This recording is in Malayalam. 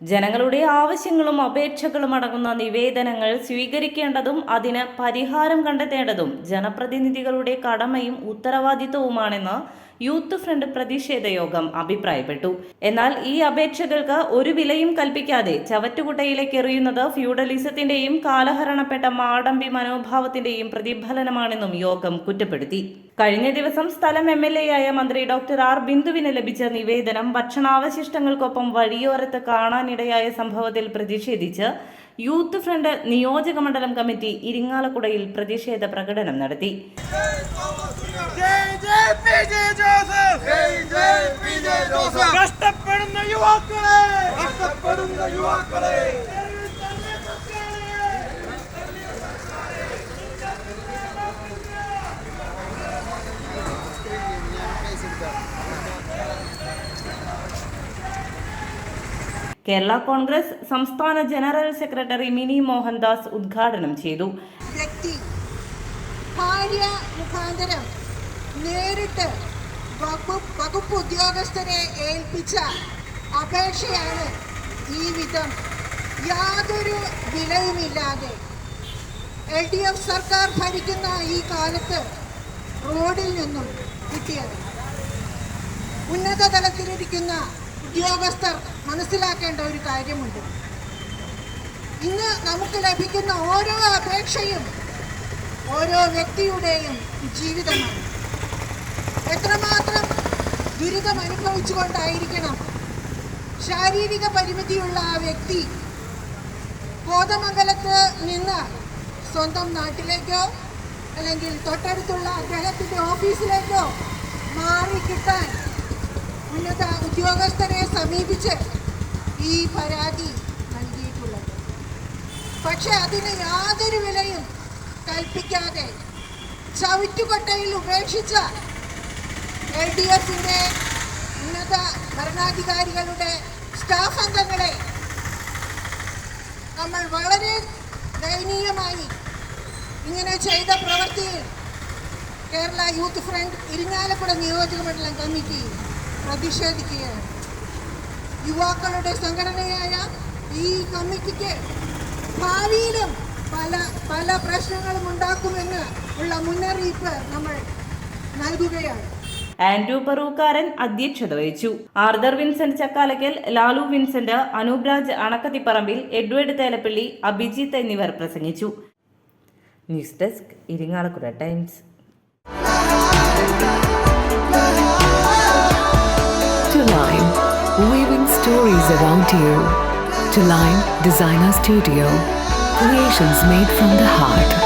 ജനങ്ങളുടെ ആവശ്യങ്ങളും അപേക്ഷകളും അടങ്ങുന്ന നിവേദനങ്ങൾ സ്വീകരിക്കേണ്ടതും അതിന് പരിഹാരം കണ്ടെത്തേണ്ടതും ജനപ്രതിനിധികളുടെ കടമയും ഉത്തരവാദിത്വവുമാണെന്ന് യൂത്ത് ഫ്രണ്ട് പ്രതിഷേധ യോഗം അഭിപ്രായപ്പെട്ടു. എന്നാൽ ഈ അപേക്ഷകൾക്ക് ഒരു വിലയും കൽപ്പിക്കാതെ ചവറ്റുകുട്ടയിലേക്ക് എറിയുന്നത് ഫ്യൂഡലിസത്തിന്റെയും കാലഹരണപ്പെട്ട മാടമ്പി മനോഭാവത്തിന്റെയും പ്രതിഫലനമാണെന്നും യോഗം കുറ്റപ്പെടുത്തി. കഴിഞ്ഞ ദിവസം സ്ഥലം എം എൽ എ ആയ മന്ത്രി ഡോക്ടർ ആർ. ബിന്ദുവിന് ലഭിച്ച നിവേദനം ഭക്ഷണാവശിഷ്ടങ്ങൾക്കൊപ്പം വഴിയോരത്ത് കാണാനിടയായ സംഭവത്തിൽ പ്രതിഷേധിച്ച് യൂത്ത് ഫ്രണ്ട് നിയോജക മണ്ഡലം കമ്മിറ്റി ഇരിങ്ങാലക്കുടയിൽ പ്രതിഷേധ പ്രകടനം നടത്തി. കഷ്ടപ്പെടുന്ന യുവാക്കളെ. കഷ്ടപ്പെടുന്ന യുവാക്കളെ. കേരള കോൺഗ്രസ് സംസ്ഥാന ജനറൽ സെക്രട്ടറി മിനി മോഹൻദാസ് ഉദ്ഘാടനം ചെയ്തു. വ്യക്തി ഭാര്യ മുഖാന്തരം. നേരിട്ട് വകുപ്പ് ഉദ്യോഗസ്ഥരെ ഏൽപ്പിച്ച അപേക്ഷയാണ് ഈ വിധം യാതൊരു വിലയുമില്ലാതെ എൽ ഡി എഫ് സർക്കാർ ഭരിക്കുന്ന ഈ കാലത്ത് റോഡിൽ നിന്നും കിട്ടിയത്. ഉന്നത തലത്തിലിരിക്കുന്ന ഉദ്യോഗസ്ഥർ മനസ്സിലാക്കേണ്ട ഒരു കാര്യമുണ്ട്. ഇന്ന് നമുക്ക് ലഭിക്കുന്ന ഓരോ അപേക്ഷയും ഓരോ വ്യക്തിയുടെയും ജീവിതമാണ്. എത്രമാത്രം ദുരിതം അനുഭവിച്ചുകൊണ്ടായിരിക്കണം ശാരീരിക പരിമിതിയുള്ള ആ വ്യക്തി കോതമംഗലത്ത് നിന്ന് സ്വന്തം നാട്ടിലേക്കോ അല്ലെങ്കിൽ തൊട്ടടുത്തുള്ള അദ്ദേഹത്തിന്റെ ഓഫീസിലേക്കോ മാറി കിട്ടാൻ ഉന്നത ഉദ്യോഗസ്ഥരെ സമീപിച്ച് ഈ പരാതി നൽകിയിട്ടുള്ളത്. പക്ഷെ അതിന് യാതൊരു വിലയും കൽപ്പിക്കാതെ ചവിറ്റുകൊട്ടയിൽ ഉപേക്ഷിച്ച എൽ ഡി എഫിന്റെ ഉന്നത ഭരണാധികാരികളുടെ സ്റ്റാഫ് അംഗങ്ങളെ നമ്മൾ വളരെ ദയനീയമായി ഇങ്ങനെ ചെയ്ത പ്രവൃത്തിയിൽ കേരള യൂത്ത് ഫ്രണ്ട് ഇരിങ്ങാലക്കുട നിയോജക മണ്ഡലം കമ്മിറ്റി പ്രതിഷേധിക്കുകയാണ്. യുവാക്കളുടെ സംഘടനയായ ഈ കമ്മിറ്റിക്ക് ഭാവിയിലും പല പല പ്രശ്നങ്ങളും ഉണ്ടാക്കുമെന്ന് ഉള്ള മുന്നറിയിപ്പ് നമ്മൾ നൽകുകയാണ്. ആൻഡ്രൂ പറൂക്കാരൻ അധ്യക്ഷത വഹിച്ചു Arthur Vincent Chakkalakkal Lalu Vincent Anoop Raj Anakkathipparambil Edward Thelappilly Abhijith എന്നിവർ പ്രസംഗിച്ചു news desk Irinjalakuda times stories around you. To Lime Designer Studio, creations made from the heart.